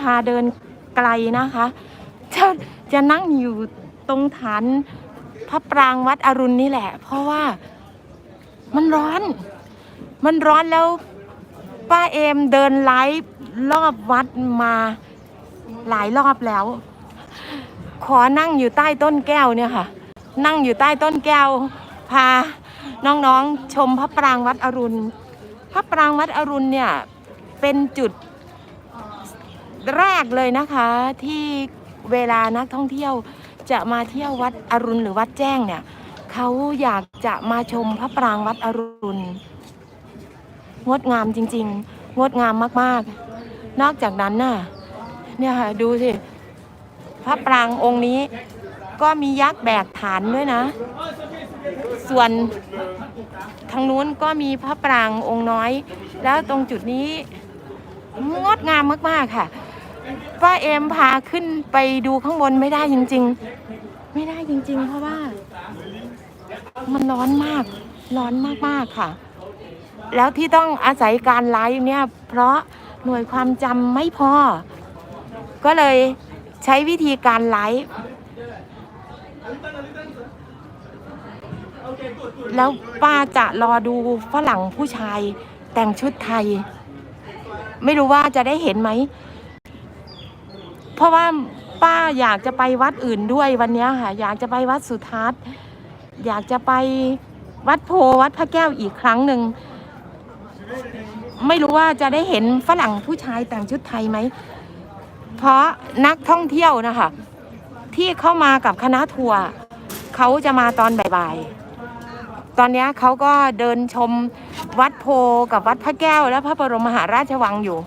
พาเดินไกลนะคะ จะจะนั่งอยู่ตรงฐานพระปรางวัดอรุณนี่แหละ เพราะว่ามันร้อน มันร้อนแล้วป้าเอมเดินไลฟ์รอบวัดมาหลายรอบแล้ว ขอนั่งอยู่ใต้ต้นแก้วเนี่ยค่ะ นั่งอยู่ใต้ต้นแก้ว พาน้องๆชมพระปรางวัดอรุณ พระปรางวัดอรุณเนี่ยเป็นจุด แรกเลยนะคะที่เวลานักท่องเที่ยวจะมาเที่ยววัดอรุณหรือวัดแจ้งเนี่ยเขาอยากจะมาชมพระปรางวัดอรุณ งดงามจริง ๆ งดงามมากๆ นอกจากนั้นน่ะเนี่ยค่ะดูสิพระปรางองค์นี้ก็มียักษ์แบกฐานด้วยนะ ส่วนทางนู้นก็มีพระปรางองค์น้อย แล้วตรงจุดนี้งดงามมากๆค่ะ ป้าเอมพาขึ้นไปดูข้างบนไม่ได้จริง ๆ ไม่ได้จริง ๆ เพราะว่า มันร้อนมาก ร้อนมากๆค่ะ แล้วที่ต้องอาศัยการไลฟ์เนี่ย เพราะหน่วยความจำไม่พอ ก็เลยใช้วิธีการไลฟ์แล้วป้าจะรอดูฝรั่งผู้ชายแต่งชุดไทย ไม่รู้ว่าจะได้เห็นไหม เพราะว่าป้าอยากจะไปวัดอื่นด้วยวันนี้ค่ะ อยากจะไปวัดสุทัศน์ อยากจะไปวัดโพวัดพระแก้วอีกครั้งหนึ่ง ไม่รู้ว่าจะได้เห็นฝรั่งผู้ชายแต่งชุดไทยไหม เพราะนักท่องเที่ยวนะคะ ที่เข้ามากับคณะทัวร์เขาจะมาตอนบ่ายๆ ตอนนี้เขาก็เดินชมวัดโพกับวัดพระแก้ว และพระบรมมหาราชวังอยู่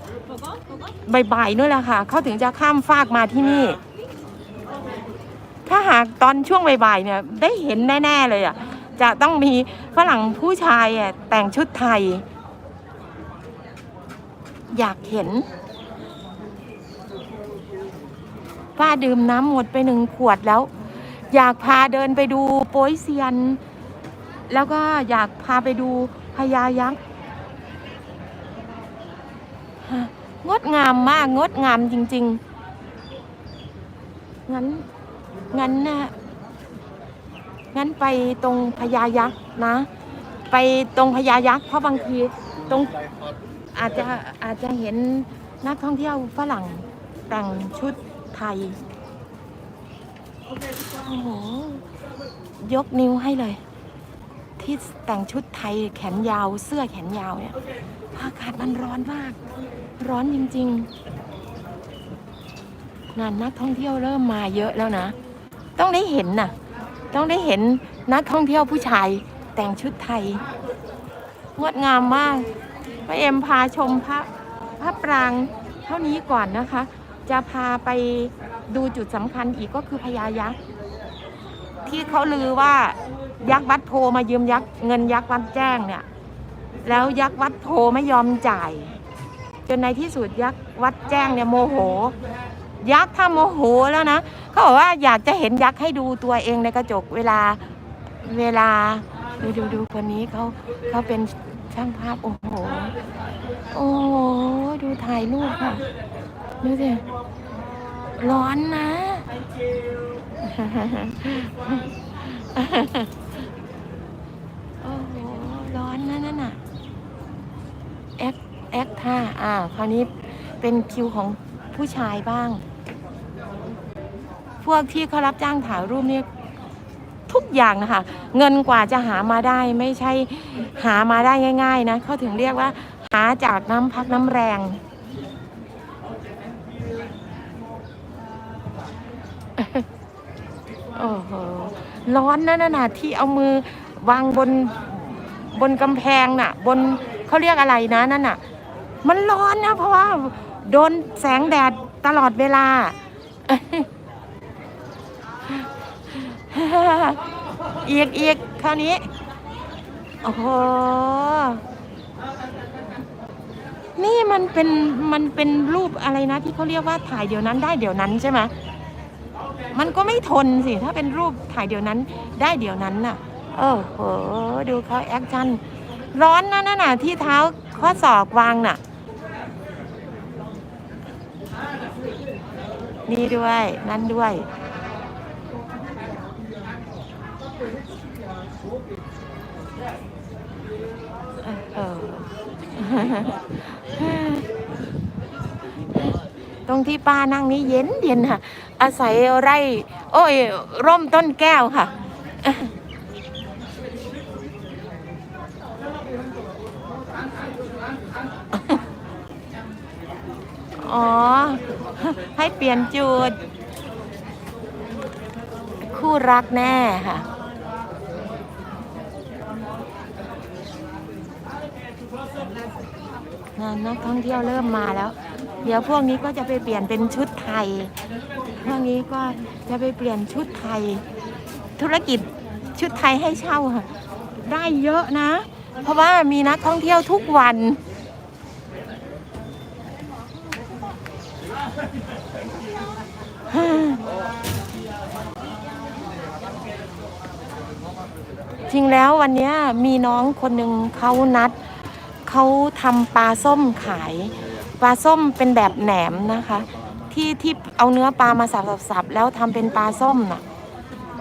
บ่ายๆนู่นแหละค่ะ เขาถึงจะข้ามฟากมาที่นี่ ถ้าหากตอนช่วงบ่ายๆเนี่ย ได้เห็นแน่ๆเลยอะ จะต้องมีฝรั่งผู้ชายอะแต่งชุดไทย อยากเห็น ป้าดื่มน้ำหมดไปหนึ่งขวดแล้ว อยากพาเดินไปดูโป้ยเซียน แล้วก็อยากพาไปดูพญายักษ์ฮะ งดงามมากงดงามจริง ๆ งั้น งั้นนะงั้นไปตรงพญายักษ์นะ ไปตรงพญายักษ์เพราะบางทีตรงอาจจะอาจจะเห็นนักท่องเที่ยวฝรั่งแต่งชุดไทยโอ้โหยกนิ้วให้เลย ที่แต่งชุดไทยแขนยาวเสื้อแขนยาวเนี่ยอากาศมันร้อนมาก ร้อนจริงๆงานนักท่องเที่ยวเริ่มมาเยอะแล้วนะ ต้องได้เห็นน่ะ ต้องได้เห็นนักท่องเที่ยวผู้ชายแต่งชุดไทย งดงามมากพระเอ็มพาชมพระพระปรางเท่านี้ก่อนนะคะ จะพาไปดูจุดสำคัญอีกก็คือพญายักษ์ที่เขาลือว่ายักษ์วัดโพมายืมยักษ์เงินยักษ์วัดแจ้งเนี่ย แล้วยักษ์วัดโพไม่ยอมจ่าย จนในที่สุดยักษ์วัดแจ้งเนี่ยโมโห ยักษ์ถ้าโมโหแล้วนะเขาบอกว่าอยากจะเห็นยักษ์ให้ดูตัวเองในกระจกเวลาเวลาดูดูดูคนนี้เขาเขาเป็นช่างภาพโอ้โหโอ้โหดูถ่ายรูปค่ะดูสิร้อนนะโอ้โหร้อนนะนั่นน่ะแอค แอคท่าอ่า คราวนี้เป็นคิวของผู้ชายบ้าง พวกที่เขารับจ้างถ่ายรูปเนี่ยทุกอย่างนะคะ เงินกว่าจะหามาได้ไม่ใช่หามาได้ง่าย ๆ นะเขาถึงเรียกว่า หาจากน้ำพักน้ำแรงโอ้โหร้อนนะนั่นน่ะที่เอามือวางบนบนกำแพงน่ะ บนเขาเรียกอะไรนะนั่นน่ะ มันร้อนนะเพราะว่าโดนแสงแดดตลอดเวลา อีกอีกคราวนี้ โอ้โห นี่มันเป็นมันเป็นรูปอะไรนะ ที่เขาเรียกว่าถ่ายเดี๋ยวนั้นได้เดี๋ยวนั้นใช่ไหมมันก็ไม่ทนสิ ถ้าเป็นรูปถ่ายเดี๋ยวนั้นได้เดี๋ยวนั้นน่ะเออโห ดูเขาแอคชั่น ร้อนนะนั่นน่ะที่เท้าข้อศอกวางน่ะ นี่ด้วย นั่นด้วย ตรงที่ป้านั่งนี่เย็นเย็นค่ะ อาศัยไร่ โอ้ย ร่มต้นแก้วค่ะ อ๋อ ให้ เปลี่ยนจุด คู่รักแน่ค่ะงานนักท่องเที่ยวเริ่มมาแล้ว เดี๋ยวพวกนี้ก็จะไปเปลี่ยนเป็นชุดไทย พวกนี้ก็จะไปเปลี่ยนชุดไทย ธุรกิจชุดไทยให้เช่าค่ะ ได้เยอะนะ เพราะว่ามีนักท่องเที่ยวทุกวัน จริงแล้ววันนี้มีน้องคนหนึ่งเขานัดเขาทำปลาส้มขาย ปลาส้มเป็นแบบแหนมนะคะ ที่ที่เอาเนื้อปลามาสับๆแล้วทำเป็นปลาส้มน่ะ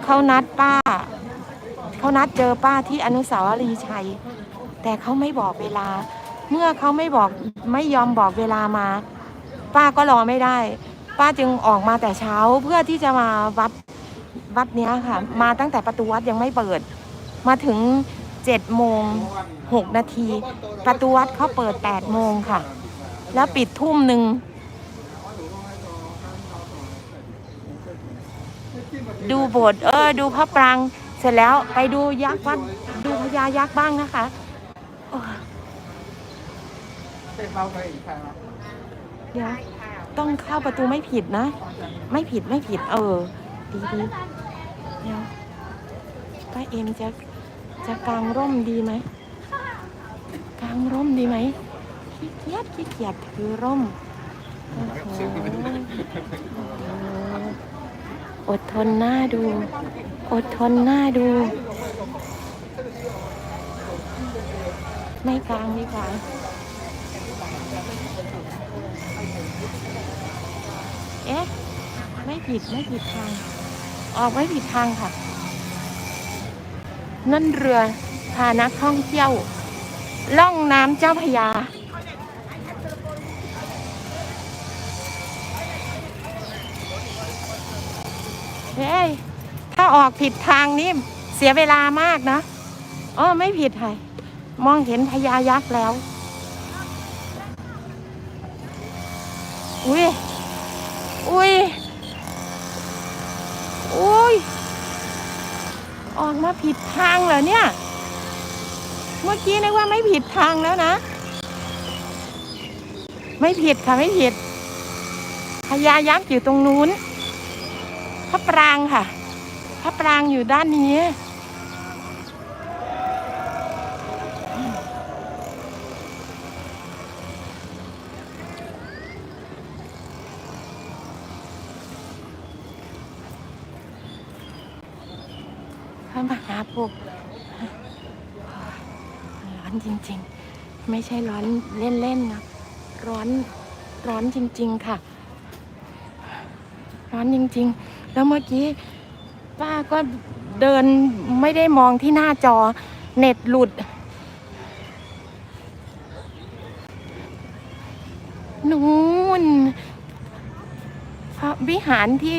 เขานัดป้าเขานัดเจอป้าที่อนุสาวรีย์ชัย แต่เขาไม่บอกเวลา เมื่อเขาไม่บอกไม่ยอมบอกเวลามา ป้าก็รอไม่ได้ ป้าจึงออกมาแต่เช้าเพื่อที่จะมาวัดวัดเนี้ยค่ะ มาตั้งแต่ประตูวัดยังไม่เปิด มาถึงเจ็ดโมงหกนาที ประตูวัดเขาเปิดแปดโมงค่ะ แล้วปิดทุ่มหนึ่งดูโบสถ์เออ ดูพระปรางเสร็จแล้วไปดูยักษ์วัดดูพญายักษ์บ้างนะคะโอ้เดี๋ยว ต้องเข้าประตูไม่ผิดนะ ไม่ผิดไม่ผิด เออ ดีดีเดี๋ยวป้าเอ็มจะจะกางร่มดีไหมกางร่มดีไหมขี้เกียจขี้เกียจถือร่มโอ้โหอดทนหน้าดู อดทนหน้าดู ไม่กลางดีกว่า เอ๊ะ ไม่ ผิดไม่ผิดทาง ออกไม่ผิดทางค่ะ นั่นเรือพานักท่องเที่ยว ล่องน้ำเจ้าพยา เฮ้ย ถ้าออกผิดทางนี่เสียเวลามากนะอ๋อไม่ผิดค่ะ มองเห็นพญายักษ์แล้ว อุ้ยอุ้ย ออกมาผิดทางเหรอเนี่ย เมื่อกี้นึกว่าไม่ผิดทางแล้วนะ ไม่ผิดค่ะไม่ผิดพญายักษ์อยู่ตรงนู้นพระปรางค่ะพระปรางอยู่ด้านนี้ พ พวกร้อนจริงๆ ไม่ใช่ร้อนเล่นๆนะ ร้อนร้อนจริง ๆ ค่ะ ร้อนจริง ๆ แล้วเมื่อกี้ป้าก็เดินไม่ได้มองที่หน้าจอเน็ตหลุด นู่นพระวิหารที่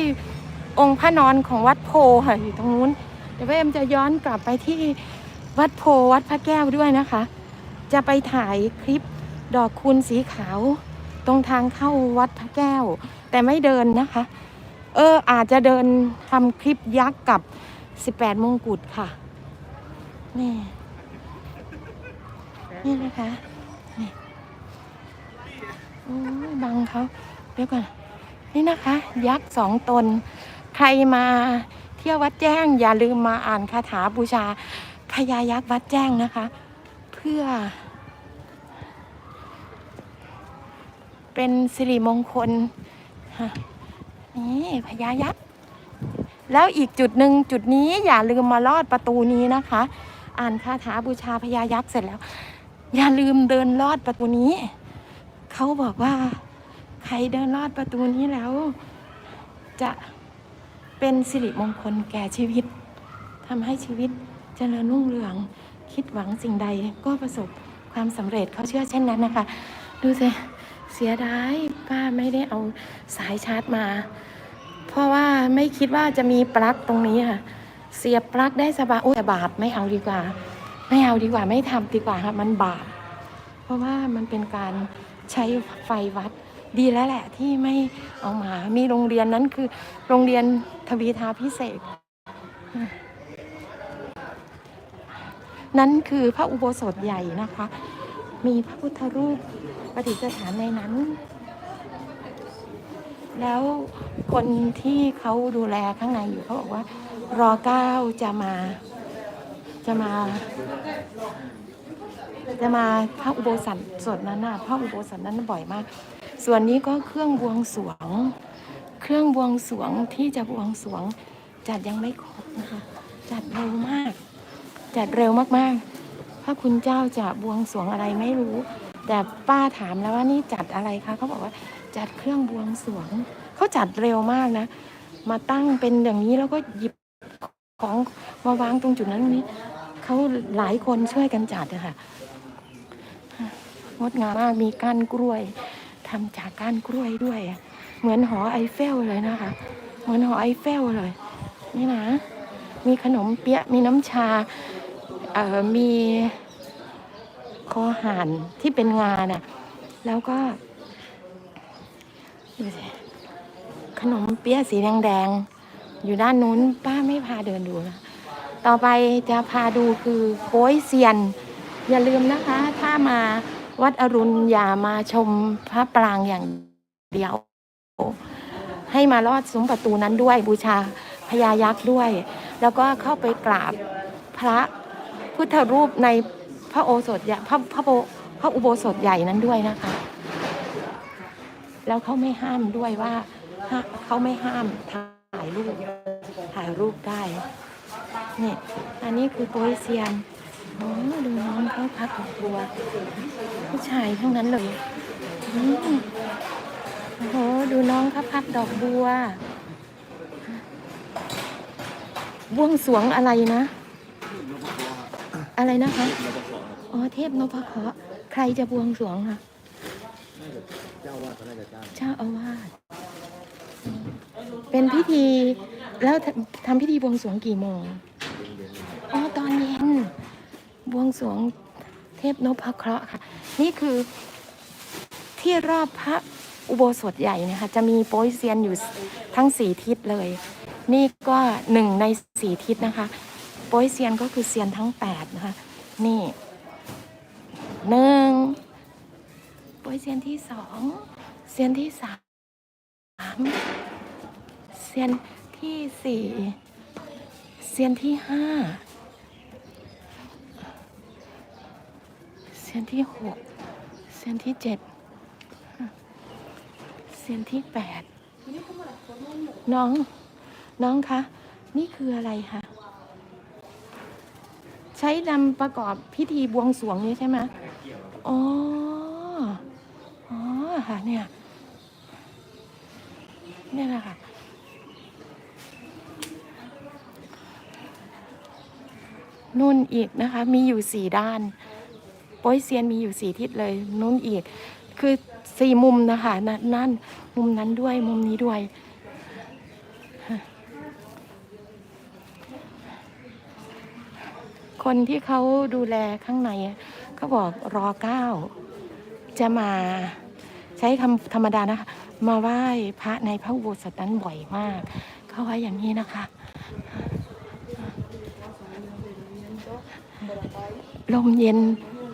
องค์พระนอนของวัดโพค่ะอยู่ตรงนู้น เดี๋ยวเอ็มจะย้อนกลับไปที่วัดโพวัดพระแก้วด้วยนะคะ จะไปถ่ายคลิปดอกคูณสีขาว ตรงทางเข้าวัดพระแก้ว แต่ไม่เดินนะคะ เอออาจจะเดินทำคลิปยักษ์กับ 18มงกุฎค่ะนี่นี่นะคะนี่โอ้ยบังเขาเดี๋ยวก่อนนี่นะคะ ยักษ์สองตน ใครมา เที่ยววัดแจ้งอย่าลืมมาอ่านคาถาบูชาพญายักษ์วัดแจ้งนะคะ เพื่อ เป็นสิริมงคลนี่พญายักษ์แล้วอีกจุดหนึ่งจุดนี้อย่าลืมมาลอดประตูนี้นะคะ อ่านคาถาบูชาพญายักษ์เสร็จแล้ว อย่าลืมเดินลอดประตูนี้ เขาบอกว่า ใครเดินลอดประตูนี้แล้ว จะ เป็นสิริมงคลแก่ชีวิตทำให้ชีวิตเจริญรุ่งเรือง คิดหวังสิ่งใดก็ประสบความสำเร็จเขาเชื่อเช่นนั้นนะคะ ดูสิเสียดายป้าไม่ได้เอาสายชาร์จมา เพราะว่าไม่คิดว่าจะมีปลั๊กตรงนี้ค่ะ เสียบปลั๊กได้สบายอุ้ยแต่บาปไม่เอาดีกว่า ไม่เอาดีกว่าไม่ทำดีกว่าค่ะมันบาปเพราะว่ามันเป็นการใช้ไฟวัด ดีแล้วแหละที่ไม่เอามา มีโรงเรียนนั้นคือโรงเรียนทวีทาพิเศษ นั่นคือพระอุโบสถใหญ่นะคะ มีพระพุทธรูปประดิษฐานในนั้น แล้วคนที่เขาดูแลข้างในอยู่เขาบอกว่ารอเก้าจะมา จะมา จะมาพระอุโบสถสดนั้นน่ะพระอุโบสถนั้นบ่อยมาก ส่วนนี้ก็เครื่องบวงสวง เครื่องบวงสวงที่จะบวงสวง จัดยังไม่ครบนะคะ จัดเร็วมาก จัดเร็วมากๆพระคุณเจ้าจะบวงสวงอะไรไม่รู้ แต่ป้าถามแล้วว่านี่จัดอะไรคะเขาบอกว่าจัดเครื่องบวงสวงเขาจัดเร็วมากนะ มาตั้งเป็นอย่างนี้แล้วก็หยิบของมาวางตรงจุดนั้นตรงนี้เขาหลายคนช่วยกันจัดอะค่ะงดงามมากมีก้านกล้วย ทำจากก้านกล้วยด้วย เหมือนหอไอเฟลเลยนะคะ เหมือนหอไอเฟลเลย นี่นะ มีขนมเปี๊ยะ มีน้ำชา เอ่อ มีคอห่านที่เป็นงาน่ะ แล้วก็ดูสิขนมเปี๊ยะสีแดงๆ อยู่ด้านนู้นป้าไม่พาเดินดูนะ ต่อไปจะพาดูคือโป้ยเซียน อย่าลืมนะคะ ถ้ามา วัดอรุณอย่ามาชมพระปรางอย่างเดียว ให้มาลอดซุ้มประตูนั้นด้วยบูชาพญายักษ์ด้วย แล้วก็เข้าไปกราบพระพุทธรูปในพระโอสถใหญ่พระพระโบพระอุโบสถใหญ่นั้นด้วยนะคะ แล้วเขาไม่ห้ามด้วยว่าเขาไม่ห้ามถ่ายรูปถ่ายรูปได้เนี่ยอันนี้คือโปยเซียน โอ้ดูน้องเขาพักดอกบัวผู้ชายทั้งนั้นเลยอืมโอ้โหดูน้องเขาพับดอกบัวบวงสวงอะไรนะ อะไรนะคะอ๋อเทพนพเคราะห์ใครจะบวงสวงคะเจ้าวาเขาน่าจะจ้างเจ้าอาวาสเป็นพิธีแล้วทำพิธีบวงสวงกี่โมง บวงสรวงเทพนพเคราะห์ค่ะ นี่คือที่รอบพระอุโบสถใหญ่เนะคะ จะมีโป้ยเซียนอยู่ทั้งสี่ทิศเลย นี่ก็หนึ่งในสี่ทิศนะคะ โป้ยเซียนก็คือเซียนทั้งแปดนะคะ นี่หนึ่งโป้ยเซียนที่สองเซียนที่สามเซียนที่สี่เซียนที่ห้าเซีย นที่หกเซียนที่เจ็ดเซียนที่แปดน้อง น้องคะ นี่คืออะไรคะใช้นำประกอบพิธีบวงสรวงนี้ใช่ไหมอ๋อ อ๋อค่ะเนี่ย เนี่ยแหละค่ะนุ่นอีกนะคะ มีอยู่สี่ด้าน โป้ยเซียนมีอยู่สี่ทิศเลยนุ่นอีก คือสี่มุมนะคะนนั่นมุมนั้นด้วยมุมนี้ด้วย คนที่เขาดูแลข้างในเขาบอกรอเก้าจะมาใช้คำธรรมดานะคะ มาไหว้พระในพระอุโบสถนั้นบ่อยมาก เขาว่าอย่างนี้นะคะ ลมเย็น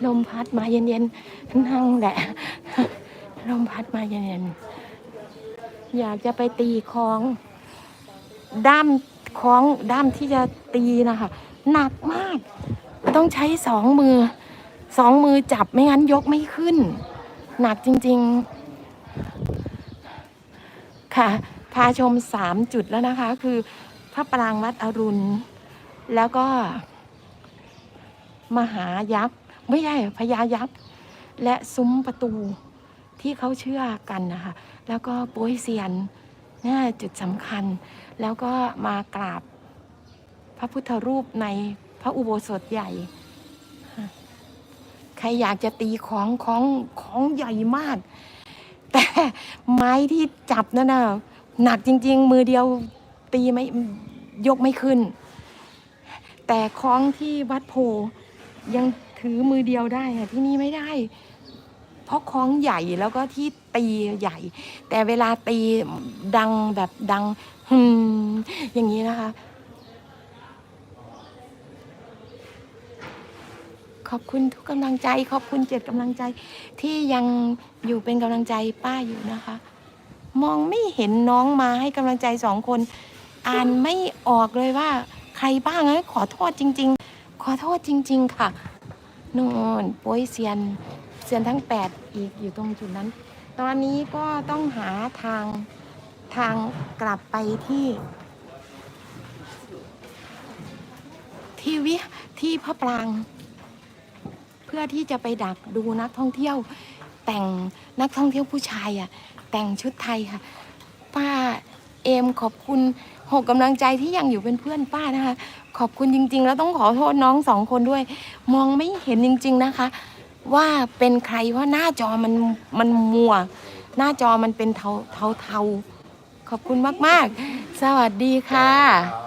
ลมพัดมาเย็นๆนั่งแหละ ลมพัดมาเย็นๆอยากจะไปตีคลองด้ามคลองด้ามที่จะตีนะคะหนักมาก ต้องใช้สองมือสองมือจับไม่งั้นยกไม่ขึ้น หนักจริง ๆ ค่ะ พาชมสามจุดแล้วนะคะ คือพระปรางวัดอรุณ แล้วก็ มหายักษ์ ไม่ใช่พญายักษ์และซุ้มประตูที่เขาเชื่อกันนะคะ แล้วก็โป้ยเซียนนี่จุดสำคัญ แล้วก็มากราบพระพุทธรูปในพระอุโบสถใหญ่ ใครอยากจะตีของของของใหญ่มาก แต่ไม้ที่จับนั่นน่ะหนักจริง ๆ มือเดียวตีไม่ยกไม่ขึ้น แต่ของที่วัดโพยัง ถือมือเดียวได้อะที่นี่ไม่ได้ เพราะของใหญ่แล้วก็ที่ตีใหญ่ แต่เวลาตีดังแบบดังฮึมอย่างนี้นะคะ ขอบคุณทุกกำลังใจ ขอบคุณเจ็ดกำลังใจ ที่ยังอยู่เป็นกำลังใจป้าอยู่นะคะ มองไม่เห็นน้องมาให้กำลังใจสองคน อ่านไม่ออกเลยว่าใครบ้างขอโทษจริง ๆ ขอโทษจริง ๆ ค่ะ โน่นโป้ยเซียนเซียนทั้งแปดอีกอยู่ตรงจุดนั้น ตอนนี้ก็ต้องหาทางทางกลับไปที่ ที่วิที่พระปราง เพื่อที่จะไปดักดูนักท่องเที่ยว แต่งนักท่องเที่ยวผู้ชายอะแต่งชุดไทยค่ะ ป้าเอมขอบคุณหกกำลังใจที่ยังอยู่เป็นเพื่อนป้านะคะ ขอบคุณจริง ๆ แล้วต้องขอโทษน้องสองคนด้วย มองไม่เห็นจริง ๆนะคะ ว่าเป็นใครว่าหน้าจอมันมันมัว หน้าจอมันเป็นเทาเทาเทาขอบคุณมาก ๆ สวัสดีค่ะ